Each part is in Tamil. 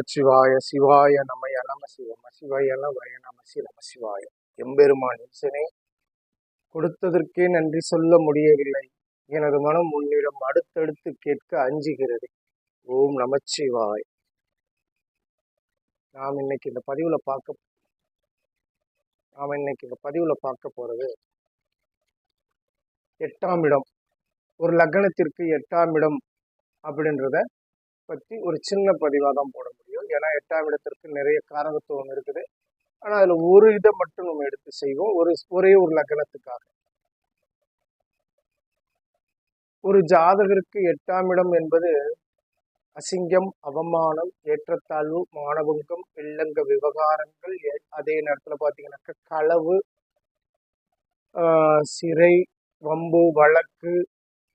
நமச்சிவாய சிவாய நமய நம சிவம சிவாய வய நம சி நம சிவாய. எம்பெருமான் கொடுத்ததற்கே நன்றி சொல்ல முடியவில்லை. எனது மனம் உன்னிடம் அடுத்தடுத்து கேட்க அஞ்சுகிறது. ஓம் நமச்சிவாய் நாம் இன்னைக்கு இந்த பதிவுல பார்க்க நாம் இன்னைக்கு இந்த பதிவுல பார்க்க போறது எட்டாம் இடம். ஒரு லக்னத்திற்கு எட்டாம் இடம் அப்படின்றத பற்றி ஒரு சின்ன பதிவாக தான் போட முடியும். ஏன்னா எட்டாம் இடத்திற்கு நிறைய காரகத்துவம் இருக்குது. ஆனால் அதில் ஒரு இதை மட்டும் நம்ம எடுத்து செய்வோம். ஒரு ஒரே ஒரு லக்னத்துக்காக ஒரு ஜாதகருக்கு எட்டாம் இடம் என்பது அசிங்கம் அவமானம் ஏற்றத்தாழ்வு மானபங்கம் இல்லங்க விவகாரங்கள் அதே நேரத்தில் பார்த்தீங்கன்னாக்கா களவு ஆஹ் சிறை வம்பு வழக்கு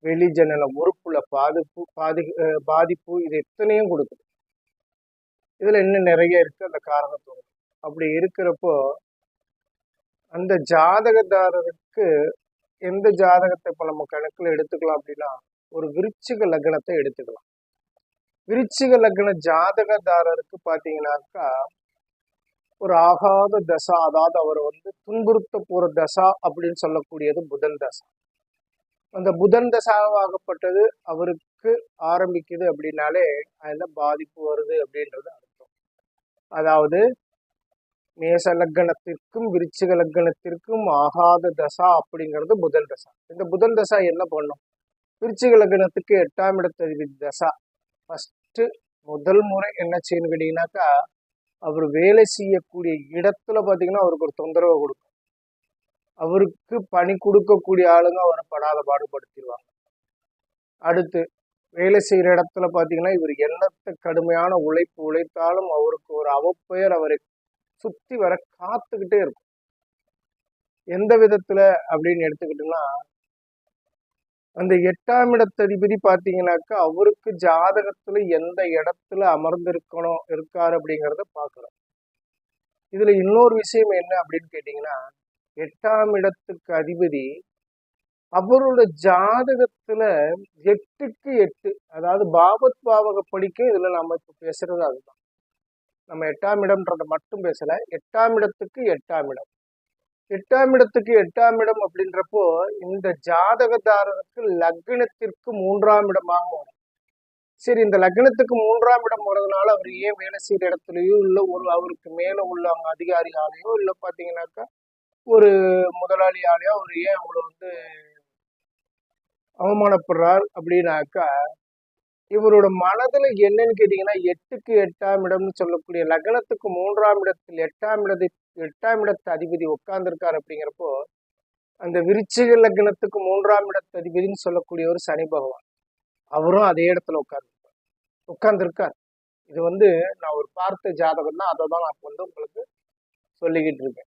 வெளி வெளிஜனன உறுப்புல பாதிப்பு பாதி பாதிப்பு இது எத்தனையும் கொடுக்குது. இதுல இன்னும் நிறைய இருக்கு அந்த காரணத்தோடு. அப்படி இருக்கிறப்போ அந்த ஜாதகதாரருக்கு எந்த ஜாதகத்தை இப்போ நம்ம கணக்குல எடுத்துக்கலாம் அப்படின்னா ஒரு விருச்சிக லக்னத்தை எடுத்துக்கலாம். விருச்சிக லக்ன ஜாதகதாரருக்கு பாத்தீங்கன்னாக்கா ஒரு ஆகாத தசா அதாவது அவர் வந்து துன்புறுத்த போற தசா அப்படின்னு சொல்லக்கூடியது புதன் தசா. அந்த புதன் தசாவாகப்பட்டது அவருக்கு ஆரம்பிக்குது அப்படின்னாலே அதுல பாதிப்பு வருது அப்படின்றது அதாவது மேச லக்கணத்திற்கும் விருச்சிக லக்கணத்திற்கும் ஆகாத தசா அப்படிங்கிறது புதன் தசா. இந்த புதன் தசா என்ன பண்ணும்? விருச்சிக லக்கணத்துக்கு எட்டாம் இடத்ததிபதி தசா. ஃபஸ்ட்டு முதல் முறை என்ன செய்யணும் கேட்டீங்கன்னாக்கா அவர் வேலை செய்யக்கூடிய இடத்துல பார்த்தீங்கன்னா அவருக்கு ஒரு தொந்தரவை கொடுக்கும். அவருக்கு பணி கொடுக்கக்கூடிய ஆளுங்க அவரை படாத பாடுபடுத்திடுவாங்க. அடுத்து வேலை செய்கிற இடத்துல பார்த்தீங்கன்னா இவர் என்னத்த கடுமையான உழைப்பு உழைத்தாலும் அவருக்கு ஒரு அவப்பெயர் அவரை சுற்றி வர காத்துக்கிட்டே இருக்கும். எந்த விதத்தில் அப்படின்னு எடுத்துக்கிட்டோம்னா அந்த எட்டாம் இடத்ததிபதி பார்த்தீங்கன்னாக்கா அவருக்கு ஜாதகத்துல எந்த இடத்துல அமர்ந்திருக்கணும் இருக்காரு அப்படிங்கிறத பார்க்கணும் இதுல இன்னொரு விஷயம் என்ன அப்படின்னு கேட்டீங்கன்னா எட்டாம் இடத்துக்கு அதிபதி அவரோட ஜாதகத்துல எட்டுக்கு எட்டு அதாவது பாபத் பாவக படிக்க இதுல நம்ம இப்ப பேசுறது அதுதான். நம்ம எட்டாம் இடம்ன்றத மட்டும் பேசல எட்டாம் இடத்துக்கு எட்டாம் இடம். எட்டாம் இடத்துக்கு எட்டாம் இடம் அப்படின்றப்போ இந்த ஜாதகதாரருக்கு லக்னத்திற்கு மூன்றாம் இடமாக வரும். சரி இந்த லக்னத்துக்கு மூன்றாம் இடம் வர்றதுனால அவர் ஏன் வேலை செய்யற இடத்துலயோ இல்ல ஒரு அவருக்கு மேல உள்ளவங்க அதிகாரியாலேயோ இல்ல பாத்தீங்கன்னாக்கா ஒரு முதலாளியாலேயோ அவர் ஏன் அவ்வளவு வந்து அவமானப்படுறார் அப்படின்னாக்கா இவரோட மனதுல என்னன்னு கேட்டீங்கன்னா எட்டுக்கு எட்டாம் இடம்னு சொல்லக்கூடிய லக்னத்துக்கு மூன்றாம் இடத்தில் எட்டாம் இடத்து எட்டாம் இடத்து அதிபதி உட்கார்ந்துருக்கார் அப்படிங்கிறப்போ அந்த விருச்சிக லக்னத்துக்கு மூன்றாம் இடத்து அதிபதினு சொல்லக்கூடியவர் சனி பகவான் அவரும் அதே இடத்துல உட்கார்ந்துருக்கார். உட்கார்ந்துருக்கார். இது வந்து நான் ஒரு பார்த்த ஜாதகம் தான் அதை தான் நான் வந்து உங்களுக்கு சொல்லிக்கிட்டு இருக்கேன்.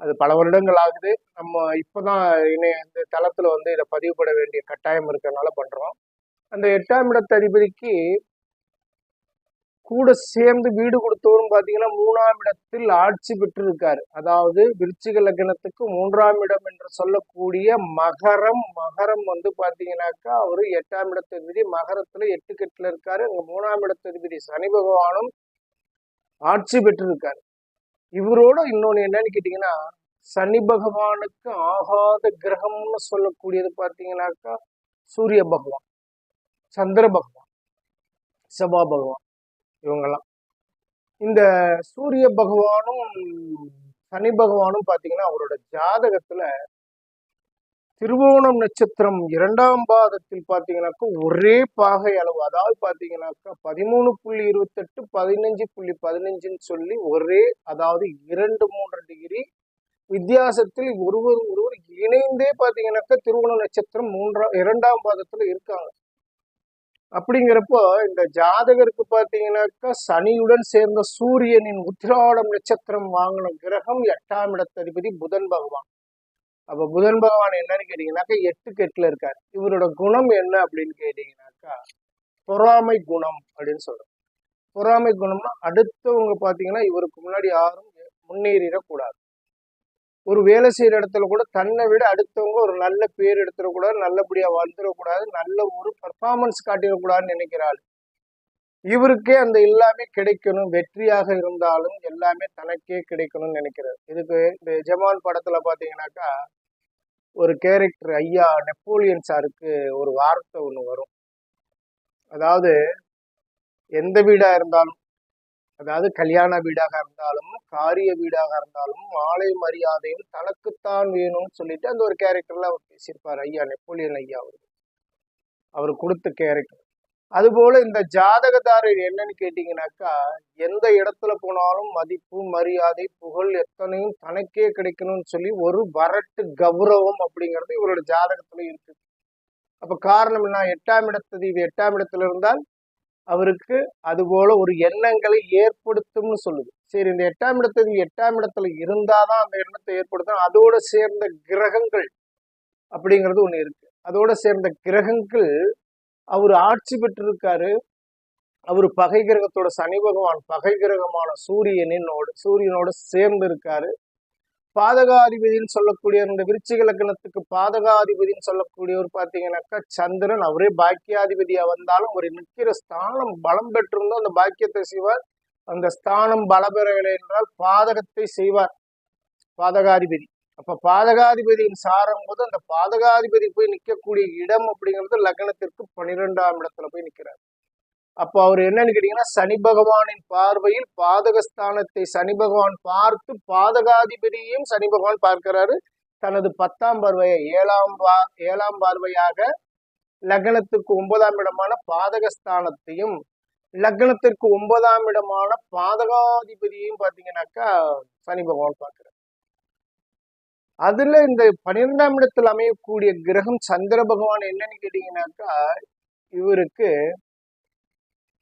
அது பல வருடங்கள் ஆகுது நம்ம இப்போதான் இணைய இந்த தளத்தில் வந்து இதை பதிவுபட வேண்டிய கட்டாயம் இருக்கிறதுனால பண்ணுறோம் அந்த எட்டாம் இடத்து அதிபதிக்கு கூட சேர்ந்து வீடு கொடுத்தவரும் பார்த்தீங்கன்னா மூணாம் இடத்தில் ஆட்சி பெற்று இருக்காரு அதாவது விருச்சிக லக்னத்துக்கு மூன்றாம் இடம் என்று சொல்லக்கூடிய மகரம். மகரம் வந்து பார்த்தீங்கன்னாக்கா அவர் எட்டாம் இடத்து அதிபதி. மகரத்துல எட்டு கட்டில் இருக்காரு. அங்கே மூணாம் இடத்து அதிபதி சனி பகவானும் ஆட்சி பெற்றிருக்காரு. இவரோட இன்னொன்று என்னன்னு கேட்டிங்கன்னா சனி பகவானுக்கு ஆகாத கிரகம்னு சொல்லக்கூடியது பார்த்தீங்கன்னாக்கா சூரிய பகவான் சந்திர பகவான் செவ்வா பகவான் இவங்கெல்லாம். இந்த சூரிய பகவானும் சனி பகவானும் பார்த்தீங்கன்னா அவரோட ஜாதகத்துல திருவோணம் நட்சத்திரம் இரண்டாம் பாதத்தில் பாத்தீங்கன்னாக்கா ஒரே பாகை அளவு. அதாவது பார்த்தீங்கன்னாக்கா பதிமூணு புள்ளி இருபத்தெட்டு பதினஞ்சு புள்ளி பதினஞ்சுன்னு சொல்லி ஒரே அதாவது இரண்டு மூன்று டிகிரி வித்தியாசத்தில் ஒருவர் ஒருவர் இணைந்தே பார்த்தீங்கன்னாக்கா திருவோண நட்சத்திரம் மூன்றாம் இரண்டாம் பாதத்தில் இருக்காங்க. அப்படிங்கிறப்போ இந்த ஜாதகருக்கு பார்த்தீங்கன்னாக்கா சனியுடன் சேர்ந்த சூரியனின் உத்திராடம் நட்சத்திரம் வாங்கின கிரகம் எட்டாம் இடத்ததிபதி புதன் பகவான். அப்ப புதன் பகவான் என்னன்னு கேட்டீங்கன்னாக்கா எட்டுக்கு எட்டுல இருக்கார். இவரோட குணம் என்ன அப்படின்னு கேட்டீங்கன்னாக்கா பொறாமை குணம் அப்படின்னு சொல்றோம். பொறாமை குணம்னா அடுத்தவங்க பாத்தீங்கன்னா இவருக்கு முன்னாடி யாரும் முன்னேறிடக்கூடாது. ஒரு வேலை செய்யற இடத்துல கூட தன்னை விட அடுத்தவங்க ஒரு நல்ல பேர் எடுத்துடக்கூடாது நல்லபடியா வந்துடக்கூடாது நல்ல ஒரு பர்ஃபார்மன்ஸ் காட்டிடக்கூடாதுன்னு நினைக்கிறாள் இவருக்கே அந்த எல்லாமே கிடைக்கணும். வெற்றியாக இருந்தாலும் எல்லாமே தனக்கே கிடைக்கணும்னு நினைக்கிறார். இதுக்கு இந்த எஜமான் படத்துல பாத்தீங்கன்னாக்கா ஒரு கேரக்டர் ஐயா நெப்போலியன் சாருக்கு ஒரு வார்த்தை ஒன்று வரும். அதாவது எந்த வீடாக இருந்தாலும் அதாவது கல்யாண வீடாக இருந்தாலும் காரிய வீடாக இருந்தாலும் மாலை மரியாதையும் தனக்குத்தான் வேணும்னு சொல்லிட்டு அந்த ஒரு கேரக்டர்ல அவர் பேசியிருப்பார். ஐயா நெப்போலியன் ஐயா அவர். அவர் கொடுத்த கேரக்டர் அதுபோல இந்த ஜாதகதாரர் என்னன்னு கேட்டீங்கன்னாக்கா எந்த இடத்துல போனாலும் மதிப்பு மரியாதை புகழ் எத்தனையும் தனக்கே கிடைக்கணும்னு சொல்லி ஒரு வரட்டு கௌரவம் அப்படிங்கிறது இவரோட ஜாதகத்துல இருக்கு. அப்ப காரணம் என்ன? எட்டாம் இடத்தது இது எட்டாம் இடத்துல இருந்தால் அவருக்கு அதுபோல ஒரு எண்ணங்களை ஏற்படுத்தும்னு சொல்லுது. சரி இந்த எட்டாம் இடத்தது எட்டாம் இடத்துல இருந்தாதான் அந்த எண்ணத்தை ஏற்படுத்தும். அதோட சேர்ந்த கிரகங்கள் அப்படிங்கிறது ஒண்ணு இருக்கு. அதோட சேர்ந்த கிரகங்கள் அவர் ஆட்சி பெற்றிருக்காரு. அவர் பகை கிரகத்தோட சனி பகவான் பகை கிரகமான சூரியனினோடு சூரியனோட சேர்ந்து இருக்காரு. பாதகாதிபதினு சொல்லக்கூடிய இந்த விருச்சிக லக்கணத்துக்கு பாதகாதிபதினு சொல்லக்கூடியவர் பார்த்தீங்கன்னாக்கா சந்திரன். அவரே பாக்கியாதிபதியா வந்தாலும் ஒரு நிற்கிற ஸ்தானம் பலம் பெற்றிருந்தோ அந்த பாக்கியத்தை செய்வார். அந்த ஸ்தானம் பலபெறவில்லை என்றால் பாதகத்தை செய்வார். பாதகாதிபதி. அப்ப பாதகாதிபதியின் சாரம் போது அந்த பாதகாதிபதி போய் நிற்கக்கூடிய இடம் அப்படிங்கிறது லக்னத்திற்கு பனிரெண்டாம் இடத்துல போய் நிற்கிறார் அப்போ அவர் என்னன்னு கேட்டீங்கன்னா சனி பகவானின் பார்வையில் பாதகஸ்தானத்தை சனி பகவான் பார்த்து பாதகாதிபதியையும் சனி பகவான் பார்க்கிறாரு. தனது பத்தாம் பார்வையை ஏழாம் பா ஏழாம் பார்வையாக லக்னத்துக்கு ஒன்பதாம் இடமான பாதகஸ்தானத்தையும் லக்னத்திற்கு ஒன்பதாம் இடமான பாதகாதிபதியையும் பார்த்தீங்கன்னாக்கா சனி பகவான் பார்க்கிறார். அதுல இந்த பன்னிரெண்டாம் இடத்தில் அமையக்கூடிய கிரகம் சந்திர பகவான் என்னன்னு கேட்டீங்கன்னாக்கா இவருக்கு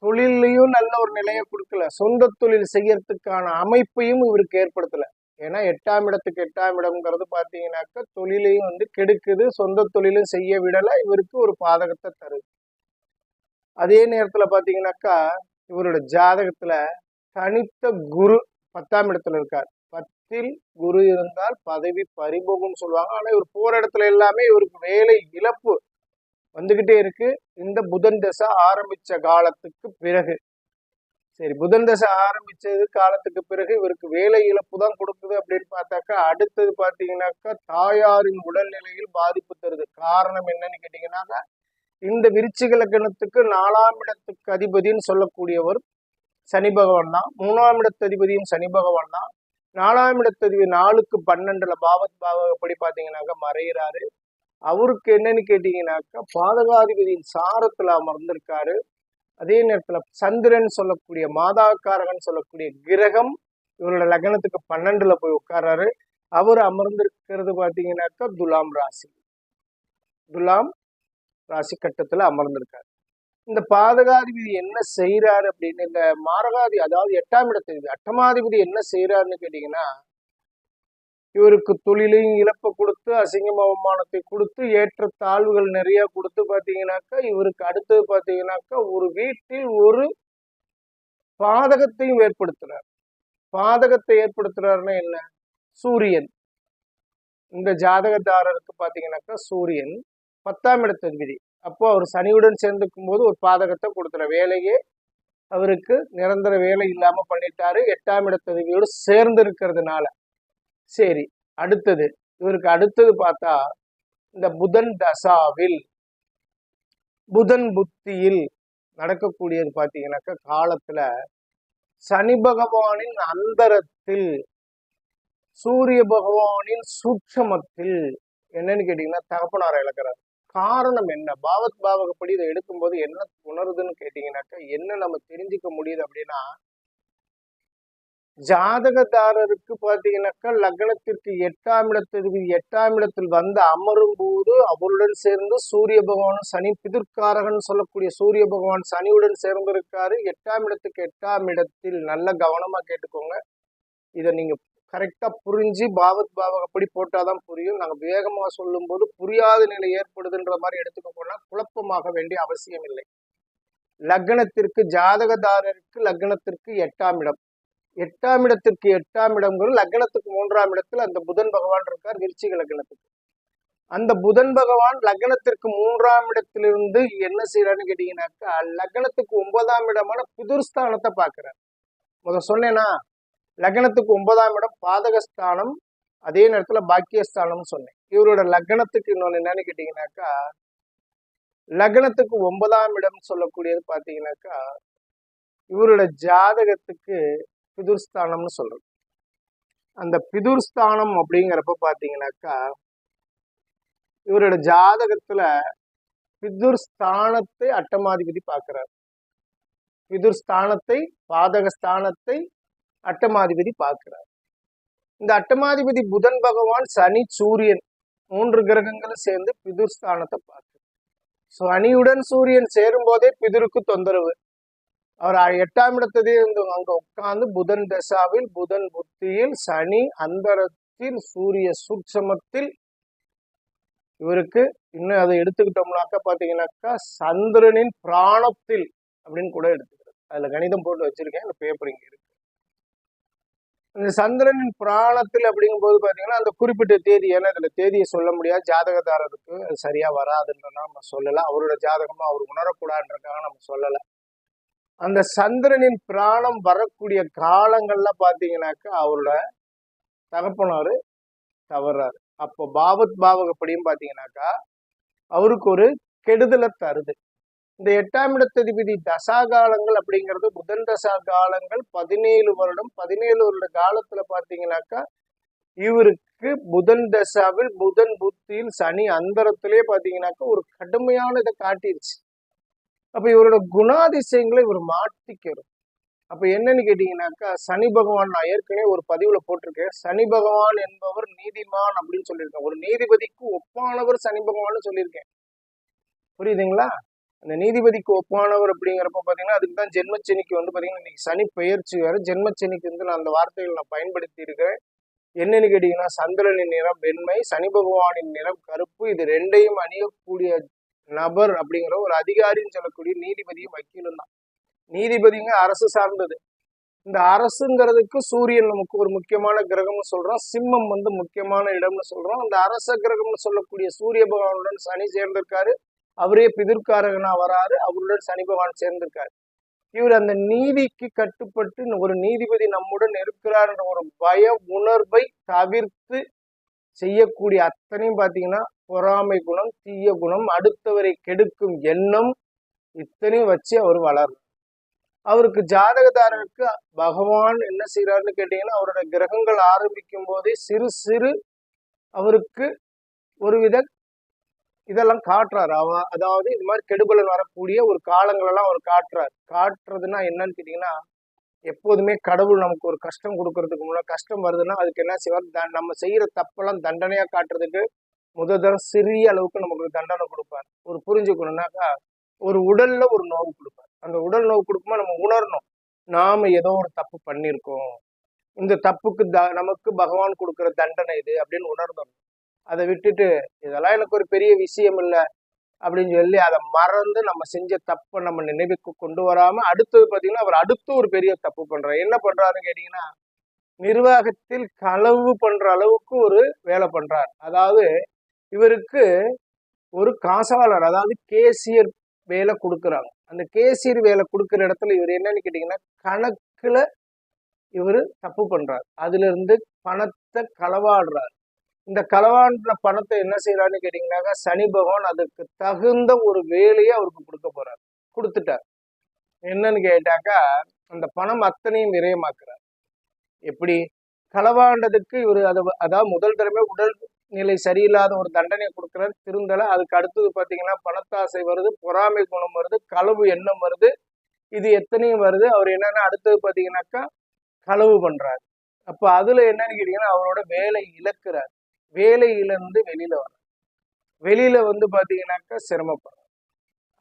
தொழிலையும் நல்ல ஒரு நிலையை கொடுக்கல. சொந்த தொழில் செய்யறதுக்கான அமைப்பையும் இவருக்கு ஏற்படுத்தல. ஏன்னா எட்டாம் இடத்துக்கு எட்டாம் இடம்ங்கிறது பாத்தீங்கன்னாக்கா தொழிலையும் வந்து கெடுக்குது சொந்த தொழிலும் செய்ய விடல இவருக்கு ஒரு பாதகத்தை தருது. அதே நேரத்துல பாத்தீங்கன்னாக்கா இவரோட ஜாதகத்துல தனித்த குரு பத்தாம் இடத்துல இருக்கார். இடத்தில் குரு இருந்தால் பதவி பறிபோகும் சொல்லுவாங்க. ஆனா இவர் போற இடத்துல எல்லாமே இவருக்கு வேலை இழப்பு வந்துகிட்டே இருக்கு. இந்த புதன் தசை ஆரம்பிச்ச காலத்துக்கு பிறகு. சரி புதன் தசை ஆரம்பிச்சது காலத்துக்கு பிறகு இவருக்கு வேலை இழப்பு தான் கொடுக்குது அப்படின்னு பார்த்தாக்கா அடுத்தது பார்த்தீங்கன்னாக்கா தாயாரின் உடல்நிலையில் பாதிப்பு தருது. காரணம் என்னன்னு கேட்டீங்கன்னாக்கா இந்த விருச்சிக லக்கணத்துக்கு நாலாம் இடத்துக்கு அதிபதினு சொல்லக்கூடியவர் சனி பகவான் தான். மூணாம் இடத்து அதிபதியும் சனி பகவான் தான். நாலாம் இடத்ததிபதி நாலுக்கு பன்னெண்டுல பாவத் பாவப்படி பார்த்தீங்கன்னாக்கா மறைகிறாரு அவருக்கு என்னன்னு கேட்டீங்கன்னாக்கா பாதகாதிபதியின் சாரத்துல அமர்ந்திருக்காரு. அதே நேரத்துல சந்திரன் சொல்லக்கூடிய மாதாக்காரகன் சொல்லக்கூடிய கிரகம் இவரோட லக்னத்துக்கு பன்னெண்டுல போய் உட்கார்றாரு. அவர் அமர்ந்திருக்கிறது பாத்தீங்கன்னாக்கா துலாம் ராசி. துலாம் ராசி கட்டத்துல அமர்ந்திருக்காரு. இந்த பாதகாதிபதி என்ன செய்யறாரு அப்படின்னு இந்த மாரகாதி அதாவது எட்டாம் இடத்துக்கு அட்டமாதிபதி என்ன செய்யறாருன்னு கேட்டீங்கன்னா இவருக்கு தொழிலையும் இழப்பை கொடுத்து அசிங்கம் அவமானத்தை கொடுத்து ஏற்ற தாழ்வுகள் நிறைய கொடுத்து பார்த்தீங்கன்னாக்கா இவருக்கு அடுத்தது பார்த்தீங்கன்னாக்கா ஒரு வீட்டில் ஒரு பாதகத்தையும் ஏற்படுத்துறார். பாதகத்தை ஏற்படுத்துறாருன்னா என்ன? சூரியன். இந்த ஜாதகதாரருக்கு பார்த்தீங்கன்னாக்கா சூரியன் பத்தாம் இடத்ததிபதி அப்போ அவர் சனியுடன் சேர்ந்துக்கும் போது ஒரு பாதகத்தை கொடுத்துற வேலையே அவருக்கு நிரந்தர வேலை இல்லாம பண்ணிட்டாரு. எட்டாம் இடத்ததிபதியோடு சேர்ந்து இருக்கிறதுனால சரி அடுத்தது. இவருக்கு அடுத்தது பார்த்தா இந்த புதன் தசாவில் புதன் புத்தியில் நடக்கக்கூடியது பார்த்தீங்கன்னாக்கா காலத்துல சனி பகவானின் அந்தரத்தில் சூரிய பகவானின் சூட்சமத்தில் என்னன்னு கேட்டீங்கன்னா தகப்பனாரை இழக்கிறார். காரணம் என்ன? பாவத் பாவகப்படி இதை எடுக்கும்போது என்ன உணருதுன்னு கேட்டீங்கன்னாக்கா என்ன நம்ம தெரிஞ்சுக்க முடியுது அப்படின்னா ஜாதகதாரருக்கு பார்த்தீங்கன்னாக்கா லக்னத்திற்கு எட்டாம் இடத்திற்கு எட்டாம் இடத்தில் வந்து அமரும் போது அவருடன் சேர்ந்து சூரிய பகவான் சனி பிதிர்காரகன் சொல்லக்கூடிய சூரிய பகவான் சனியுடன் சேர்ந்திருக்காரு. எட்டாம் இடத்துக்கு எட்டாம் இடத்தில் நல்ல கவனமா கேட்டுக்கோங்க. இதை நீங்க கரெக்டாக புரிஞ்சு பாவத் பாவகப்படி போட்டாதான் புரியும். நாங்கள் வேகமாக சொல்லும்போது புரியாத நிலை ஏற்படுதுன்ற மாதிரி எடுத்துக்க போனால் குழப்பமாக வேண்டிய அவசியம் இல்லை. லக்னத்திற்கு ஜாதகதாரருக்கு லக்னத்திற்கு எட்டாம் இடம். எட்டாம் இடத்திற்கு எட்டாம் இடம்ங்கிறது லக்னத்துக்கு மூன்றாம் இடத்தில் அந்த புதன் பகவான் இருக்கார் விருச்சிக லக்னத்துக்கு. அந்த புதன் பகவான் லக்னத்திற்கு மூன்றாம் இடத்திலிருந்து என்ன செய்யறான்னு கேட்டீங்கன்னாக்கா லக்னத்துக்கு ஒன்பதாம் இடமான பிதுர்ஸ்தானத்தை பார்க்கிறார். முத சொன்னேன்னா லக்னத்துக்கு ஒன்பதாம் இடம் பாதகஸ்தானம் அதே நேரத்துல பாக்கியஸ்தானம்னு சொன்னேன். இவரோட லக்னத்துக்கு இன்னொன்னு என்னன்னு கேட்டீங்கன்னாக்கா லக்னத்துக்கு ஒன்பதாம் இடம் சொல்லக்கூடியது பாத்தீங்கன்னாக்கா இவரோட ஜாதகத்துக்கு பிதுர்ஸ்தானம்னு சொல்றது அந்த பிதுர்ஸ்தானம் அப்படிங்கிறப்ப பாத்தீங்கன்னாக்கா இவரோட ஜாதகத்துல பிதுர்ஸ்தானத்தை அட்டமாதிபதி பார்க்கிறார் பிதுர்ஸ்தானத்தை பாதகஸ்தானத்தை அட்டமாதிபதி பார்க்கிறார். இந்த அட்டமாதிபதி புதன் பகவான் சனி சூரியன் மூன்று கிரகங்களும் சேர்ந்து பிதுர்ஸ்தானத்தை பார்க்கிறார். சனியுடன் சூரியன் சேரும் போதே பிதுருக்கு தொந்தரவு. அவர் எட்டாம் இடத்ததே அங்க உட்கார்ந்து புதன் தசாவில் புதன் புத்தியில் சனி அந்தரத்தில் சூரிய சூட்சமத்தில் இவருக்கு இன்னும் அதை எடுத்துக்கிட்டோம்னாக்கா பாத்தீங்கன்னாக்கா சந்திரனின் பிராணத்தில் அப்படின்னு கூட எடுத்துக்கிறது. அதுல கணிதம் போட்டு வச்சிருக்கேன் அந்த பேப்பர் இங்க இருக்கு. இந்த சந்திரனின் பிராணத்தில் அப்படிங்கும்போது பார்த்தீங்கன்னா அந்த குறிப்பிட்ட தேதி ஏன்னா இதுல தேதியை சொல்ல முடியாது ஜாதகதாரருக்கு அது சரியா வராதுன்றனா நம்ம சொல்லலை. அவரோட ஜாதகமும் அவர் உணரக்கூடாதுன்றக்காக நம்ம சொல்லலை. அந்த சந்திரனின் பிராணம் வரக்கூடிய காலங்கள்ல பார்த்தீங்கன்னாக்கா அவரோட தகப்பனார் தவறாரு. அப்போ பாவத் பாவகப்படியும் பார்த்தீங்கன்னாக்கா அவருக்கு ஒரு கெடுதலை தருது. இந்த எட்டாம் இடத்ததிபதி தசா காலங்கள் அப்படிங்கிறது புதன் தசா காலங்கள் பதினேழு வருடம். பதினேழு வருட காலத்துல பாத்தீங்கன்னாக்கா இவருக்கு புதன் தசாவில் புதன் புத்தியில் சனி அந்தரத்திலே பாத்தீங்கன்னாக்கா ஒரு கடுமையான இதை காட்டிருச்சு. அப்ப இவரோட குணாதிசயங்களை இவர் மாட்டிக்கிறோம் அப்ப என்னன்னு கேட்டீங்கன்னாக்கா சனி பகவான் நான் ஏற்கனவே ஒரு பதிவுல போட்டிருக்கேன். சனி பகவான் என்பவர் நீதிமான் அப்படின்னு சொல்லியிருக்கேன் ஒரு நீதிபதிக்கு ஒப்பானவர் சனி பகவான் சொல்லியிருக்கேன். புரியுதுங்களா? அந்த நீதிபதிக்கு ஒப்பானவர் அப்படிங்கிறப்ப பார்த்தீங்கன்னா அதுக்கு தான் ஜென்மச்சனிக்கு வந்து பார்த்தீங்கன்னா இன்னைக்கு சனி பெயர்ச்சி வேறு. ஜென்மச்சனிக்கு வந்து நான் அந்த வார்த்தைகள் நான் பயன்படுத்தி இருக்கிறேன் என்னன்னு கேட்டீங்கன்னா சந்திரனின் நிறம் வெண்மை சனி பகவானின் நிறம் கருப்பு. இது ரெண்டையும் அணியக்கூடிய நபர் அப்படிங்கிற ஒரு அதிகாரின்னு சொல்லக்கூடிய நீதிபதியும் வக்கீலும் தான். நீதிபதிங்க அரசு சார்ந்தது. இந்த அரசுங்கிறதுக்கு சூரியன் நமக்கு ஒரு முக்கியமான கிரகம்னு சொல்றோம். சிம்மம் வந்து முக்கியமான இடம்னு சொல்றோம். அந்த அரச கிரகம்னு சொல்லக்கூடிய சூரிய பகவானுடன் சனி சேர்ந்திருக்காரு. அவரே பிதிர்காரகனா வராரு அவருடன் சனி பகவான் சேர்ந்திருக்காரு. இவர் அந்த நீதிக்கு கட்டுப்பட்டு ஒரு நீதிபதி நம்முடன் இருக்கிறார் என்ற ஒரு பய உணர்வை தவிர்த்து செய்யக்கூடிய அத்தனையும் பார்த்தீங்கன்னா பொறாமை குணம் தீய குணம் அடுத்தவரை கெடுக்கும் எண்ணம் இத்தனையும் வச்சு அவர் வளரும் அவருக்கு ஜாதகதாரருக்கு பகவான் என்ன செய்கிறாருன்னு கேட்டீங்கன்னா அவரோட கிரகங்கள் ஆரம்பிக்கும் போதே சிறு சிறு அவருக்கு ஒருவித இதெல்லாம் காட்டுறாரு. அவ அதாவது இது மாதிரி கெடுபலன் வரக்கூடிய ஒரு காலங்களெல்லாம் அவர் காட்டுறாரு. காட்டுறதுன்னா என்னன்னு கேட்டீங்கன்னா எப்போதுமே கடவுள் நமக்கு ஒரு கஷ்டம் கொடுக்கறதுக்கு முன்னாடி கஷ்டம் வருதுன்னா அதுக்கு என்ன செய்வார்? நம்ம செய்யற தப்பெல்லாம் தண்டனையா காட்டுறதுக்கு முதல் சிறிய அளவுக்கு நமக்கு தண்டனை கொடுப்பார். ஒரு புரிஞ்சுக்கணும்னாக்கா ஒரு உடல்ல ஒரு நோவு கொடுப்பார். அந்த உடல் நோவு கொடுக்குமா நம்ம உணரணும். நாம ஏதோ ஒரு தப்பு பண்ணியிருக்கோம். இந்த தப்புக்கு த நமக்கு பகவான் கொடுக்குற தண்டனை இது அப்படின்னு உணர்ந்தோம் அதை விட்டுட்டு இதெல்லாம் எனக்கு ஒரு பெரிய விஷயம் இல்லை அப்படின்னு சொல்லி அதை மறந்து நம்ம செஞ்ச தப்பை நம்ம நினைவுக்கு கொண்டு வராம அடுத்தது பார்த்தீங்கன்னா அவர் அடுத்து ஒரு பெரிய தப்பு பண்றாரு. என்ன பண்றாருன்னு கேட்டீங்கன்னா நிர்வாகத்தில் களவு பண்ற அளவுக்கு ஒரு வேலை பண்றார். அதாவது இவருக்கு ஒரு காசாளர் அதாவது கேசியர் வேலை கொடுக்குறாங்க. அந்த கேசியர் வேலை கொடுக்குற இடத்துல இவர் என்னன்னு கேட்டீங்கன்னா கணக்குல இவர் தப்பு பண்றார். அதுல இருந்து பணத்தை களவாடுறார். இந்த களவாண்ட பணத்தை என்ன செய்யறான்னு கேட்டீங்கன்னாக்கா சனி பகவான் அதுக்கு தகுந்த ஒரு வேலையை அவருக்கு கொடுக்க போறார். கொடுத்துட்டார். என்னன்னு கேட்டாக்கா அந்த பணம் அத்தனையும் விரயமாக்குறார். எப்படி? களவாண்டதுக்கு இவர் அதை அதாவது முதல் தடவை உடல் நிலை சரியில்லாத ஒரு தண்டனையை கொடுக்குறாரு. திருந்தலை அதுக்கு அடுத்தது பார்த்தீங்கன்னா பணத்தாசை வருது பொறாமை குணம் வருது களவு எண்ணம் வருது இது எத்தனையும் வருது. அவர் என்னன்னா அடுத்தது பார்த்தீங்கன்னாக்கா களவு பண்றாரு. அப்போ அதுல என்னன்னு கேட்டீங்கன்னா அவரோட வேலை இழக்கிறார். வேலையிலிருந்து வெளியில வர வெளியில வந்து பாத்தீங்கன்னாக்கா சிரமப்படுறோம்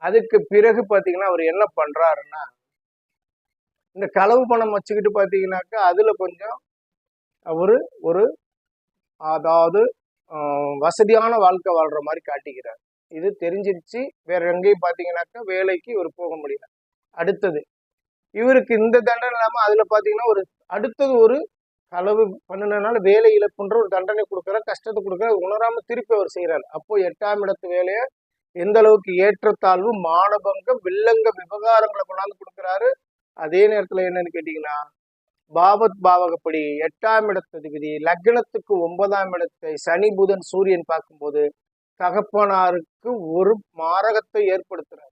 அதுக்கு பிறகு பாத்தீங்கன்னா அவர் என்ன பண்றாருன்னா இந்த களவு பணம் வச்சுக்கிட்டு பாத்தீங்கன்னாக்கா அதுல கொஞ்சம் அவரு ஒரு அதாவது வசதியான வாழ்க்கை வாழ்ற மாதிரி காட்டிக்கிறார். இது தெரிஞ்சிருச்சு. வேற எங்கேயும் பாத்தீங்கன்னாக்கா வேலைக்கு இவர் போக முடியல. அடுத்தது இவருக்கு இந்த தண்டனை இல்லாம அதுல பாத்தீங்கன்னா ஒரு அடுத்தது ஒரு களவு பண்ணினால வேலை இழப்புன்ற ஒரு தண்டனை கொடுக்குற கஷ்டத்தை கொடுக்குற உணராம திருப்பி அவர் செய்கிறார் அப்போ எட்டாம் இடத்து வேலையை எந்த அளவுக்கு ஏற்றத்தாழ்வு மானபங்கம் வில்லங்க விவகாரங்களை கொண்டாந்து கொடுக்குறாரு? அதே நேரத்துல என்னன்னு கேட்டீங்கன்னா பாவத் பாவகப்படி எட்டாம் இடத்ததிபதி லக்னத்துக்கு ஒன்பதாம் இடத்தை சனி புதன் சூரியன் பார்க்கும்போது தகப்பனாருக்கு ஒரு மாரகத்தை ஏற்படுத்துறார்.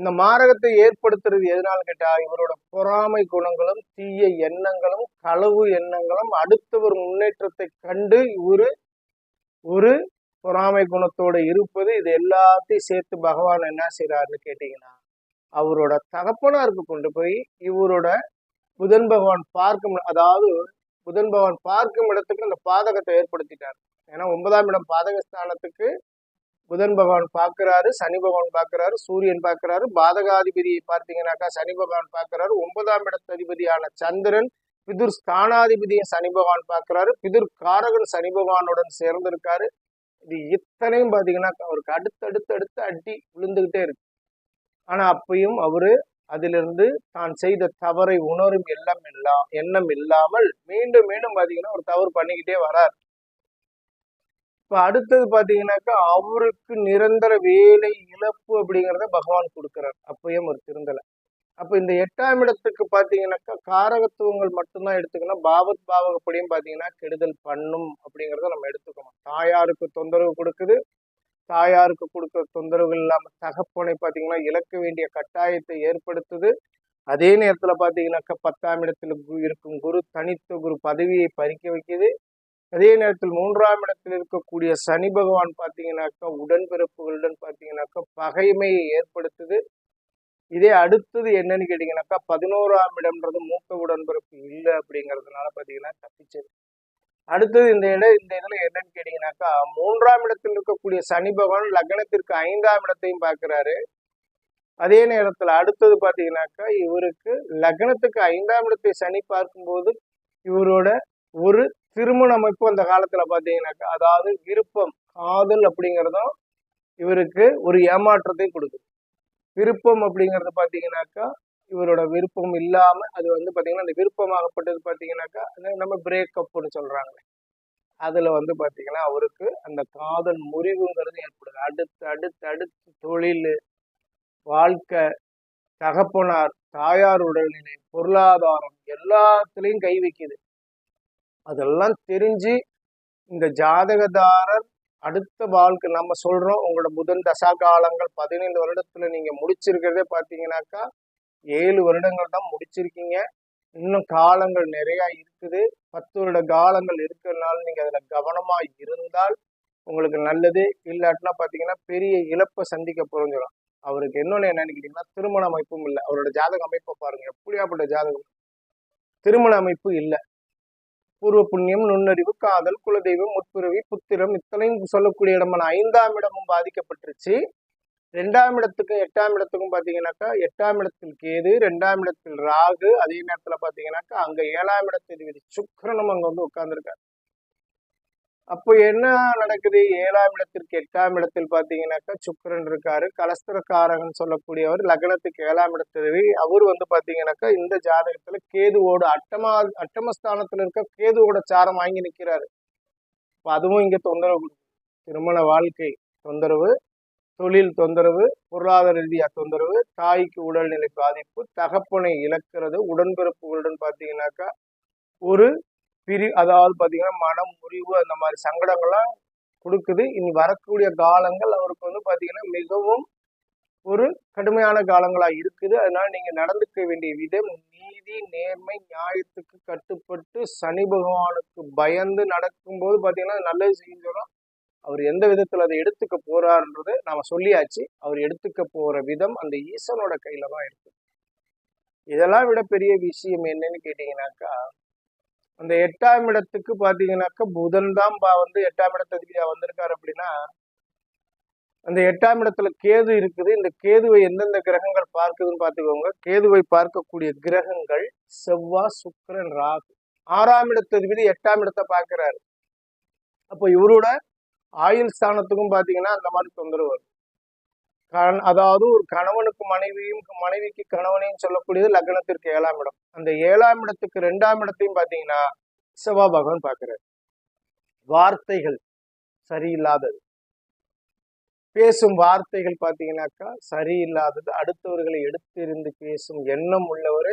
இந்த மாரகத்தை ஏற்படுத்துறது எதனால கேட்டா இவரோட பொறாமை குணங்களும் தீய எண்ணங்களும் களவு எண்ணங்களும் அடுத்தவர் முன்னேற்றத்தை கண்டு இவரு ஒரு பொறாமை குணத்தோட இருப்பது இது எல்லாத்தையும் சேர்த்து பகவான் என்ன செய்யறாருன்னு கேட்டீங்கன்னா அவரோட தகப்பனாருக்கு கொண்டு போய் இவரோட புதன் பகவான் பார்க்கும் அதாவது புதன் பகவான் பார்க்கும் இடத்துக்கு அந்த பாதகத்தை ஏற்படுத்திட்டார். ஏன்னா ஒன்பதாம் இடம் பாதகஸ்தானத்துக்கு புதன் பகவான் பார்க்கிறாரு சனி பகவான் பார்க்கிறாரு சூரியன் பார்க்கிறாரு பாதகாதிபதியை பார்த்தீங்கன்னாக்கா சனி பகவான் பார்க்கிறாரு. ஒன்பதாம் இடத்ததிபதியான சந்திரன் பிதுர் ஸ்தானாதிபதியை சனி பகவான் பார்க்கிறாரு. பிதுர் காரகன் சனி பகவானுடன் சேர்ந்திருக்காரு. இது இத்தனையும் பார்த்தீங்கன்னா அவருக்கு அடுத்தடுத்து அடுத்து அடி விழுந்துகிட்டே இருக்கு. ஆனா அப்பயும் அவரு அதிலிருந்து தான் செய்த தவறை உணரும் எல்லாம் எல்லாம் எண்ணம் இல்லாமல் மீண்டும் மீண்டும் பார்த்தீங்கன்னா ஒரு தவறு பண்ணிக்கிட்டே வரார். இப்போ அடுத்தது பார்த்தீங்கன்னாக்கா அவருக்கு நிரந்தர வேலை இழப்பு அப்படிங்கிறத பகவான் கொடுக்குறார். அப்பயும் ஒரு திருந்தலை. அப்போ இந்த எட்டாம் இடத்துக்கு பார்த்தீங்கன்னாக்கா காரகத்துவங்கள் மட்டும்தான் எடுத்துக்கணும். பாவத் பாவகப்படியும் பார்த்தீங்கன்னா கெடுதல் பண்ணும் அப்படிங்கிறத நம்ம எடுத்துக்கணும். தாயாருக்கு தொந்தரவு கொடுக்குது. தாயாருக்கு கொடுக்குற தொந்தரவுகள் இல்லாமல் தகப்பனை பார்த்தீங்கன்னா இழக்க வேண்டிய கட்டாயத்தை ஏற்படுத்துது. அதே நேரத்தில் பார்த்தீங்கன்னாக்கா பத்தாம் இடத்துல இருக்கும் குரு தனித்த குரு பதவியை பறிக்க வைக்குது. அதே நேரத்தில் மூன்றாம் இடத்தில் இருக்கக்கூடிய சனி பகவான் பார்த்தீங்கன்னாக்கா உடன்பிறப்புகளுடன் பார்த்தீங்கன்னாக்கா பகைமையை ஏற்படுத்துது. இதே அடுத்தது என்னன்னு கேட்டீங்கன்னாக்கா பதினோராம் இடம்ன்றது மூத்த உடன்பிறப்பு இல்லை அப்படிங்கிறதுனால பார்த்தீங்கன்னா தப்பிச்சது. அடுத்தது இந்த இடம் இந்த இதில் என்னன்னு கேட்டீங்கன்னாக்கா மூன்றாம் இடத்தில் இருக்கக்கூடிய சனி பகவான் லக்னத்திற்கு ஐந்தாம் இடத்தையும் பார்க்குறாரு. அதே நேரத்தில் அடுத்தது பார்த்தீங்கன்னாக்கா இவருக்கு லக்னத்துக்கு ஐந்தாம் இடத்தை சனி பார்க்கும்போது இவரோட ஒரு திருமண அமைப்பு அந்த காலத்துல பாத்தீங்கன்னாக்கா அதாவது விருப்பம் காதல் அப்படிங்கிறதும் இவருக்கு ஒரு ஏமாற்றத்தை கொடுக்குது. விருப்பம் அப்படிங்கிறது பாத்தீங்கன்னாக்கா இவரோட விருப்பம் இல்லாம அது வந்து பாத்தீங்கன்னா அந்த விருப்பமாகப்பட்டது பாத்தீங்கன்னாக்கா நம்ம பிரேக்கப்னு சொல்றாங்களே. அதுல வந்து பாத்தீங்கன்னா அவருக்கு அந்த காதல் முறிவுங்கிறது ஏற்படுது. அடுத்து அடுத்து அடுத்து தொழில் வாழ்க்கை தகப்பனார் தாயார் உடல்நிலை பொருளாதாரம் எல்லாத்துலேயும் கை வைக்குது. அதெல்லாம் தெரிஞ்சு இந்த ஜாதகதாரர் அடுத்த வாழ்க்கை நம்ம சொல்றோம். உங்களோட புதன் தசா காலங்கள் பதினைந்து வருடத்துல நீங்க முடிச்சிருக்கிறதே பாத்தீங்கன்னாக்கா ஏழு வருடங்கள் தான் முடிச்சிருக்கீங்க. இன்னும் காலங்கள் நிறைய இருக்குது. பத்து வருட காலங்கள் இருக்கிறதுனால நீங்க அதுல கவனமா இருந்தால் உங்களுக்கு நல்லது. இல்லாட்டினா பாத்தீங்கன்னா பெரிய இழப்பை சந்திக்க புரிஞ்சிடும் அவருக்கு இன்னொன்னு என்ன கேட்டீங்கன்னா திருமண அமைப்பும் இல்லை. அவரோட ஜாதக அமைப்பை பாருங்க. எப்படியாப்பட்ட ஜாதகம்? திருமண அமைப்பு இல்லை. பூர்வ புண்ணியம் நுண்ணறிவு காதல் குலதெய்வம் முற்பிறவி புத்திரம் இத்தனையும் சொல்லக்கூடிய இடமான ஐந்தாம் இடமும் பாதிக்கப்பட்டுருச்சு. ரெண்டாம் இடத்துக்கும் எட்டாம் இடத்துக்கும் பார்த்தீங்கன்னாக்கா எட்டாம் இடத்தில் கேது ரெண்டாம் இடத்தில் ராகு அதே நேரத்தில் பார்த்தீங்கன்னாக்கா அங்கே ஏழாம் இடத்தில் சுக்கரனும் அங்கே வந்து உட்கார்ந்துருக்காரு. அப்போ என்ன நடக்குது? ஏழாம் இடத்திற்கு எட்டாம் இடத்தில் பார்த்தீங்கன்னாக்கா சுக்கரன் இருக்காரு. கலஸ்திரக்காரகன் சொல்லக்கூடியவர் லக்னத்துக்கு ஏழாம் இடத்துல அவர் வந்து பார்த்தீங்கன்னாக்கா இந்த ஜாதகத்துல கேதுவோட அட்டமா அட்டமஸ்தானத்துல இருக்க கேதுவோட சாரம் வாங்கி நிற்கிறாரு இப்போ அதுவும் இங்கே தொந்தரவு. திருமண வாழ்க்கை தொந்தரவு தொழில் தொந்தரவு பொருளாதார ரீதியாக தொந்தரவு தாய்க்கு உடல்நிலை பாதிப்பு தகப்பனை இழக்கிறது உடன்பிறப்புகளுடன் பார்த்தீங்கன்னாக்கா ஒரு பிரி அதாவது பார்த்தீங்கன்னா மனம் முறிவு அந்த மாதிரி சங்கடங்கள்லாம் கொடுக்குது. இனி வரக்கூடிய காலங்கள் அவருக்கு வந்து பார்த்தீங்கன்னா மிகவும் ஒரு கடுமையான காலங்களாக இருக்குது. அதனால நீங்கள் நடந்துக்க வேண்டிய விதம் நீதி நேர்மை நியாயத்துக்கு கட்டுப்பட்டு சனி பகவானுக்கு பயந்து நடக்கும்போது பார்த்தீங்கன்னா நல்லது செஞ்சோம் அவர் எந்த விதத்தில் அதை எடுத்துக்க போறாருன்றது நாம சொல்லியாச்சு. அவர் எடுத்துக்க போற விதம் அந்த ஈசனோட கையில தான் இருக்கு. இதெல்லாம் விட பெரிய விஷயம் என்னன்னு கேட்டீங்கன்னாக்கா அந்த எட்டாம் இடத்துக்கு பார்த்தீங்கன்னாக்கா புதன் தான் வந்து எட்டாம் இடத்ததிபதியா வந்திருக்காரு அப்படின்னா அந்த எட்டாம் இடத்துல கேது இருக்குது. இந்த கேதுவை எந்தெந்த கிரகங்கள் பார்க்குதுன்னு பார்த்துக்கோங்க. கேதுவை பார்க்கக்கூடிய கிரகங்கள் செவ்வாய் சுக்கரன் ராகு. ஆறாம் இடத்ததிபதி எட்டாம் இடத்தை பார்க்குறாரு. அப்போ இவரோட ஆயுள் ஸ்தானத்துக்கும் பார்த்தீங்கன்னா அந்த மாதிரி தொந்தரவு வரும் அதாவது ஒரு கணவனுக்கு மனைவியும் மனைவிக்கு கணவனையும் சொல்லக்கூடியது லக்னத்திற்கு ஏழாம் இடம். அந்த ஏழாம் இடத்துக்கு ரெண்டாம் இடத்தையும் பார்த்தீங்கன்னா செவ்வாய் பகவான் பார்க்கிறார். வார்த்தைகள் சரியில்லாதது. பேசும் வார்த்தைகள் பார்த்தீங்கன்னாக்கா சரியில்லாதது. அடுத்தவர்களை எடுத்திருந்து பேசும் எண்ணம் உள்ளவர்.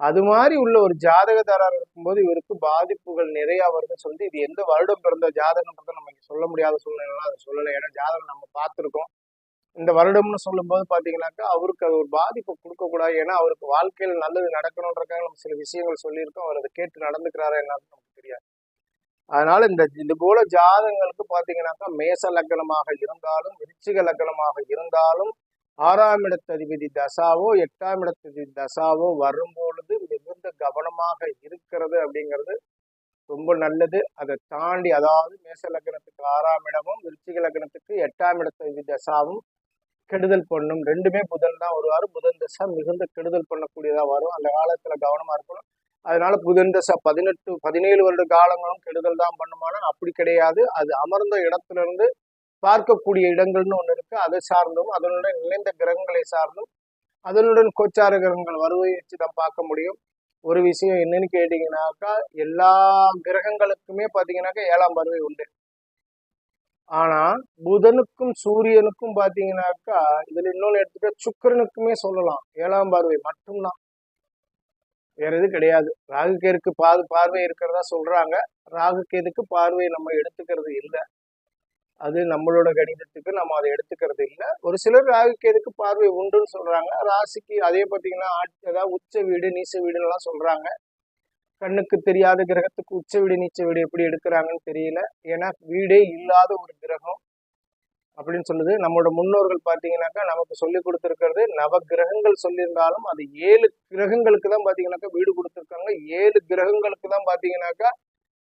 அது மாதிரி உள்ள ஒரு ஜாதகதாரர் இருக்கும்போது இவருக்கு பாதிப்புகள் நிறைய வருதுன்னு சொல்லிட்டு இது எந்த வருடம் பிறந்த ஜாதகன்றதை நம்ம இங்க சொல்ல முடியாத சூழ்நிலை அதை சொல்லலை. ஏன்னா ஜாதகம் நம்ம பார்த்துருக்கோம். இந்த வருடம்னு சொல்லும்போது பார்த்தீங்கன்னாக்கா அவருக்கு அது ஒரு பாதிப்பு கொடுக்கக்கூடாது. ஏன்னா அவருக்கு வாழ்க்கையில் நல்லது நடக்கணுன்றக்காக நம்ம சில விஷயங்கள் சொல்லியிருக்கோம். அவர் அதை கேட்டு நடந்துக்கிறாரா என்னன்னு நமக்கு தெரியாது. அதனால இந்த இது போல ஜாதகங்களுக்கு பார்த்தீங்கன்னாக்கா மேச லக்னமாக இருந்தாலும் விருச்சிக லக்னமாக இருந்தாலும் ஆறாம் இடத்ததிபதி தசாவோ எட்டாம் இடத்ததிபதி தசாவோ வரும்பொழுது மிகுந்த கவனமாக இருக்கிறது அப்படிங்கிறது ரொம்ப நல்லது. அதை தாண்டி அதாவது மேச லக்னத்துக்கு ஆறாம் இடமும் விருச்சிக லக்னத்துக்கு எட்டாம் இடத்ததிபதி தசாவும் கெடுதல் பண்ணும். ரெண்டுமே புதன் தான். வருவார் புதன் தசா மிகுந்த கெடுதல் பண்ணக்கூடியதா வரும். அந்த காலத்துல கவனமா இருக்கணும். அதனால புதன் தசா பதினெட்டு பதினேழு வருட காலங்களும் கெடுதல் தான் பண்ணுமானா அப்படி கிடையாது. அது அமர்ந்த இடத்துல இருந்து பார்க்கக்கூடிய இடங்கள்னு ஒன்று இருக்கு. அதை சார்ந்தும் அதனுடன் இணைந்த கிரகங்களை சார்ந்தும் அதனுடன் கோச்சார கிரகங்கள் வருவதை வச்சு தான் பார்க்க முடியும். ஒரு விஷயம் என்னன்னு கேட்டீங்கன்னாக்கா எல்லா கிரகங்களுக்குமே பார்த்தீங்கன்னாக்கா ஏழாம் பருவை உண்டு. ஆனா புதனுக்கும் சூரியனுக்கும் பாத்தீங்கன்னாக்கா இதுல இன்னொன்னு எடுத்துட்டா சுக்கிரனுக்குமே சொல்லலாம். ஏழாம் பார்வை மட்டும்தான். வேற எது கிடையாது. ராகு கேதுக்கு பாது பார்வை இருக்கிறதா சொல்றாங்க. ராகு கேதுக்கு பார்வை நம்ம எடுத்துக்கிறது இல்லை. அது நம்மளோட கணிதத்துக்கு நம்ம அதை எடுத்துக்கிறது இல்லை. ஒரு சிலர் ராகு கேதுக்கு பார்வை உண்டுன்னு சொல்றாங்க. ராசிக்கு அதே பார்த்தீங்கன்னா ஆட்- உச்ச வீடு நீச்ச வீடுன்னு எல்லாம் சொல்றாங்க. கண்ணுக்கு தெரியாத கிரகத்துக்கு உச்ச வீடு நீச்ச வீடு எப்படி எடுக்கிறாங்கன்னு தெரியல. ஏன்னா வீடே இல்லாத ஒரு கிரகம் அப்படின்னு சொல்லுது. நம்மளோட முன்னோர்கள் பார்த்தீங்கன்னாக்கா நமக்கு சொல்லி கொடுத்துருக்கிறது நவ கிரகங்கள் சொல்லியிருந்தாலும் அது ஏழு கிரகங்களுக்கு தான் பார்த்தீங்கன்னாக்கா வீடு கொடுத்துருக்காங்க. ஏழு கிரகங்களுக்கு தான் பார்த்தீங்கன்னாக்கா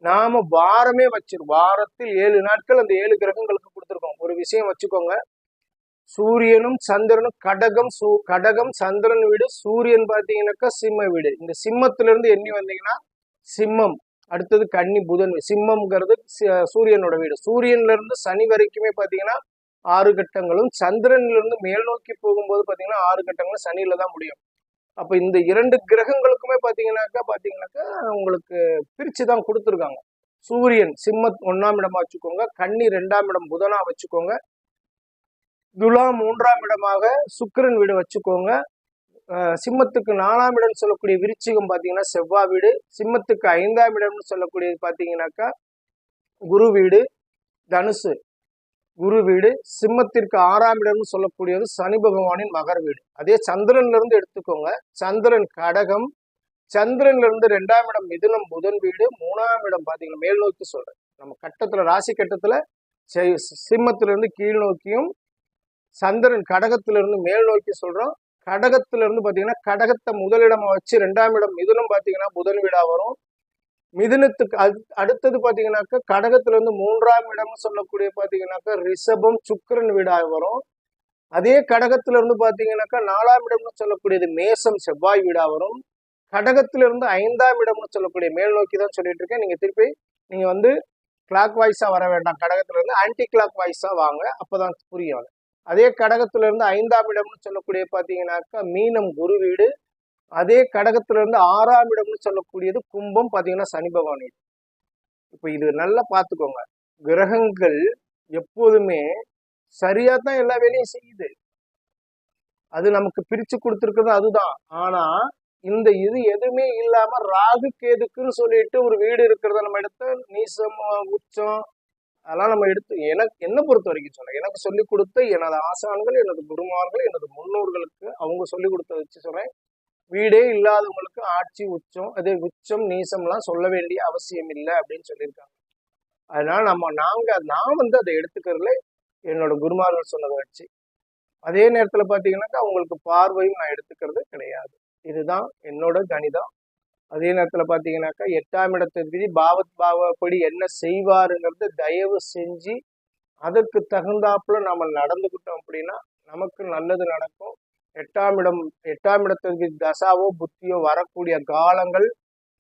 நாம வாரமே வச்சிரு வாரத்தில் ஏழு நாட்கள் அந்த ஏழு கிரகங்களுக்கு கொடுத்துருக்கோம். ஒரு விஷயம் வச்சுக்கோங்க சூரியனும் சந்திரனும் கடகம் சூ கடகம் சந்திரன் வீடு சூரியன் பார்த்தீங்கன்னாக்கா சிம்ம வீடு. இந்த சிம்மத்துல இருந்து எண்ணி வந்தீங்கன்னா சிம்மம் அடுத்தது கன்னி புதன் சிம்மம்ங்கிறது சூரியனோட வீடு. சூரியன்ல இருந்து சனி வரைக்குமே பார்த்தீங்கன்னா ஆறு கட்டங்களும் சந்திரன்ல இருந்து மேல் நோக்கி போகும்போது பார்த்தீங்கன்னா ஆறு கட்டங்களும் சனியில தான் முடியும். அப்போ இந்த இரண்டு கிரகங்களுக்குமே பார்த்தீங்கன்னாக்கா பார்த்தீங்கன்னாக்கா உங்களுக்கு பிரிச்சு தான் கொடுத்துருக்காங்க. சூரியன் சிம்ம ஒன்னாம் இடமா வச்சுக்கோங்க. கன்னி ரெண்டாம் இடம் புதனா வச்சுக்கோங்க. துலா மூன்றாம் இடமாக சுக்கிரன் வீடு வச்சுக்கோங்க. சிம்மத்துக்கு நாலாம் இடம் சொல்லக்கூடிய விருச்சிகம் பார்த்தீங்கன்னா செவ்வாய் வீடு. சிம்மத்துக்கு ஐந்தாம் இடம்னு சொல்லக்கூடியது பார்த்தீங்கன்னாக்கா குரு வீடு தனுசு குரு வீடு. சிம்மத்திற்கு ஆறாம் இடம்னு சொல்லக்கூடியது சனி பகவானின் மகர் வீடு. அதே சந்திரன்ல இருந்து எடுத்துக்கோங்க. சந்திரன் கடகம். சந்திரன்ல இருந்து ரெண்டாம் இடம் மிதுனம் புதன் வீடு. மூணாம் இடம் பார்த்தீங்கன்னா மேல் நோக்கி சொல்றேன். நம்ம கட்டத்துல ராசி கட்டத்துல சிம்மத்திலிருந்து கீழ் நோக்கியும் சந்திரன் கடகத்திலிருந்து மேல் நோக்கி சொல்றோம் கடகத்திலிருந்து பார்த்தீங்கன்னா கடகத்தை முதலிடமா வச்சு ரெண்டாம் இடம் மிதுனம் பார்த்தீங்கன்னா புதன் வீடா வரும். மிதுனத்துக்கு அது அடுத்தது பார்த்தீங்கன்னாக்கா கடகத்திலிருந்து மூன்றாம் இடம்னு சொல்லக்கூடிய பார்த்தீங்கன்னாக்கா ரிஷபம் சுக்கரன் வீடாக வரும். அதே கடகத்திலிருந்து பார்த்தீங்கன்னாக்கா நாலாம் இடம்னு சொல்லக்கூடியது மேசம் செவ்வாய் வீடாக வரும். கடகத்திலிருந்து ஐந்தாம் இடம்னு சொல்லக்கூடிய மேல் நோக்கி தான் சொல்லிட்டு இருக்கேன். நீங்க திருப்பி நீங்க வந்து கிளாக் வாய்ஸா வர வேண்டாம். கடகத்திலிருந்து ஆன்டி கிளாக் வாய்ஸா வாங்க. அப்போதான் புரியும் அதே கடகத்திலிருந்து ஐந்தாம் இடம்னு சொல்லக்கூடிய பார்த்தீங்கன்னாக்கா மீனம் குரு வீடு. அதே கடகத்திலிருந்து ஆறாம் இடம்னு சொல்லக்கூடியது கும்பம் பார்த்தீங்கன்னா சனி பகவான் வீடு. இது நல்லா பார்த்துக்கோங்க. கிரகங்கள் எப்போதுமே சரியா தான் எல்லா வேலையும் செய்யுது. அது நமக்கு பிரிச்சு கொடுத்துருக்கிறது அதுதான். ஆனா இந்த இது எதுவுமே இல்லாம ராகு கேதுக்குன்னு சொல்லிட்டு ஒரு வீடு இருக்கிறத நம்ம எடுத்து நீசம் உச்சம் அதெல்லாம் நம்ம எடுத்து எனக்கு என்ன பொறுத்த வரைக்கும் சொல்றேன். எனக்கு சொல்லிக் கொடுத்த எனது ஆசான்கள் எனது குருமார்கள் எனது முன்னோர்களுக்கு அவங்க சொல்லி கொடுத்த வச்சு சொல்றேன். வீடே இல்லாதவங்களுக்கு ஆட்சி உச்சம் அதே உச்சம் நீசம்லாம் சொல்ல வேண்டிய அவசியம் இல்லை அப்படின்னு சொல்லியிருக்காங்க. அதனால நம்ம நாங்க நான் வந்து அதை எடுத்துக்கிறதுல என்னோட குருமார்கள் சொன்னதை வச்சு. அதே நேரத்துல பாத்தீங்கன்னாக்கா அவங்களுக்கு பார்வையும் நான் எடுத்துக்கிறது கிடையாது. இதுதான் என்னோட கணிதம். அதே நேரத்துல பாத்தீங்கன்னாக்கா எட்டாம் இடத்திற்கு பாவத் பாவப்படி என்ன செய்வாருங்கிறது தயவு செஞ்சு அதற்கு தகுந்தாப்புல நம்ம நடந்துக்கிட்டோம் அப்படின்னா நமக்கு நல்லது நடக்கும். எட்டாம் இடம் எட்டாம் இடத்திற்கு தசாவோ புத்தியோ வரக்கூடிய காலங்கள்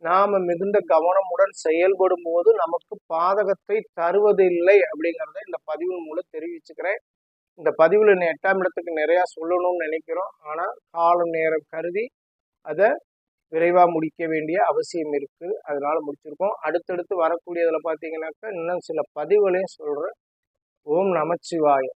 நாம மிகுந்த கவனமுடன் செயல்படும் போது நமக்கு பாதகத்தை தருவதில்லை அப்படிங்கிறத இந்த பதிவு மூலம் தெரிவிச்சுக்கிறேன். இந்த பதிவில் எட்டாம் இடத்துக்கு நிறையா சொல்லணும்னு நினைக்கிறோம். ஆனால் காலம் நேரம் கருதி அதை விரைவாக முடிக்க வேண்டிய அவசியம் இருக்குது அதனால் முடிச்சிருக்கோம். அடுத்தடுத்து வரக்கூடியதில் பார்த்தீங்கன்னாக்கா இன்னும் சில பதிவுகளையும் சொல்கிறேன் ஓம் நமச்சிவாயம்.